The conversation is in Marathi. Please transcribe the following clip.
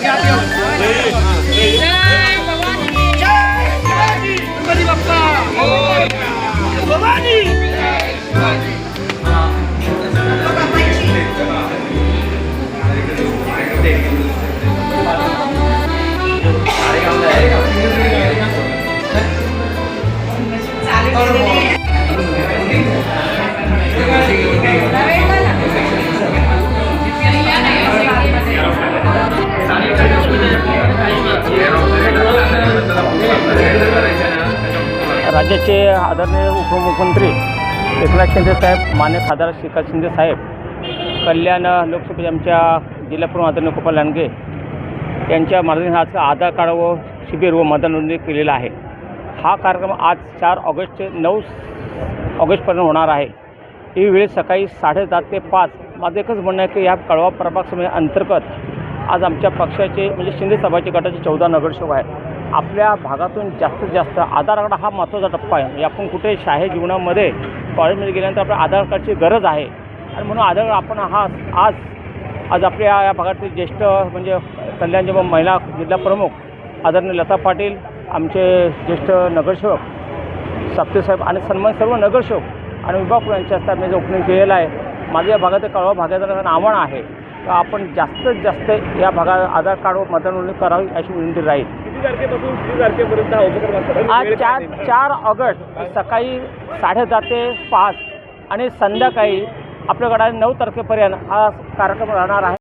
Gracias. राज्याचे आदरणीय उपमुख्यमंत्री एकनाथ शिंदे साहेब मान्य खासदार श्रीकांत शिंदे साहेब कल्याण लोकसभेचे आमच्या जिल्हाप्रमुख आदरणीय गोपाल लांडगे यांच्या मार्गदर्शनाचं आधार कार्ड व शिबिर व मतदान नोंदणी केलेला आहे. हा कार्यक्रम आज चार ऑगस्ट ते नऊ ऑगस्टपर्यंत होणार आहे. ही वेळ सकाळी साडेदहा ते पाच माझं एकच म्हणणं आहे की या कळवा प्रभाग समिती अंतर्गत आज आमच्या पक्षाचे म्हणजे शिंदे सभाचे गटाचे चौदा नगरसेवक आहेत. आपल्या भागातून जास्तीत जास्त आधार कार्ड हा महत्त्वाचा टप्पा आहे. म्हणजे आपण कुठे शाळे जीवनामध्ये कॉलेजमध्ये गेल्यानंतर आपल्या आधार कार्डची गरज आहे. आणि म्हणून आधार कार्ड आपण हा आज आज आपल्या या भागातील ज्येष्ठ म्हणजे कल्याणचे महिला जिल्हा प्रमुख आदरणीय लता पाटील आमचे ज्येष्ठ नगरसेवक साप्तेसाहेब आणि सन्मान सर्व नगरसेवक आणि विभाग यांच्या हस्ते आम्ही जे ओपनिंग केलेलं आहे माझ्या या भागातील कळवा भागाचं आव्हान आहे. तर आपण जास्तीत जास्त या भागात आधार कार्ड व मतदान नोंदणी करावी अशी विनंती राहील. तारखेपासून किती तारखेपर्यंत हा उपक्रम असतो. आज चार चार ऑगस्ट सकाळी साडेदहा ते पाच आणि संध्याकाळी आपल्याकडे नऊ तारखेपर्यंत हा कार्यक्रम राहणार आहे.